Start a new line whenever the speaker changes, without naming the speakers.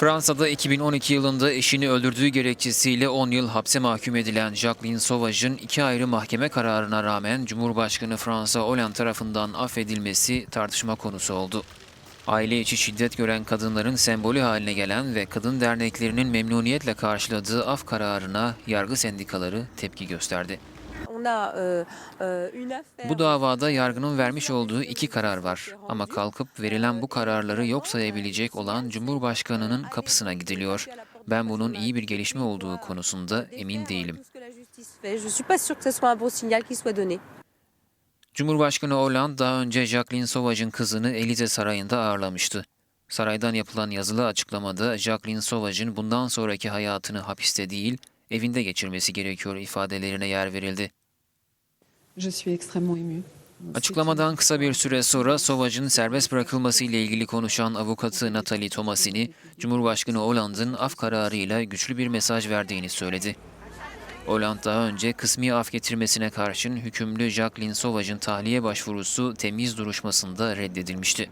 Fransa'da 2012 yılında eşini öldürdüğü gerekçesiyle 10 yıl hapse mahkum edilen Jacqueline Sauvage'ın iki ayrı mahkeme kararına rağmen Cumhurbaşkanı François Hollande tarafından affedilmesi tartışma konusu oldu. Aile içi şiddet gören kadınların sembolü haline gelen ve kadın derneklerinin memnuniyetle karşıladığı af kararına yargı sendikaları tepki gösterdi.
Une affaire.
Bu davada yargının vermiş olduğu iki karar var. Ama kalkıp verilen bu kararları yok sayabilecek olan Cumhurbaşkanı'nın kapısına gidiliyor. Ben bunun iyi bir gelişme olduğu konusunda emin değilim. Cumhurbaşkanı Hollande daha önce Jacqueline Sauvage'ın kızını Elize Sarayı'nda ağırlamıştı. Saraydan yapılan yazılı açıklamada Jacqueline Sauvage'ın bundan sonraki hayatını hapiste değil, evinde geçirmesi gerekiyor ifadelerine yer verildi. Açıklamadan kısa bir süre sonra Sauvage'ın serbest bırakılması ile ilgili konuşan avukatı Nathalie Tomasini, Cumhurbaşkanı Hollande'ın af kararıyla güçlü bir mesaj verdiğini söyledi. Hollande daha önce kısmi af getirmesine karşın hükümlü Jacqueline Sauvage'ın tahliye başvurusu temiz duruşmasında reddedilmişti.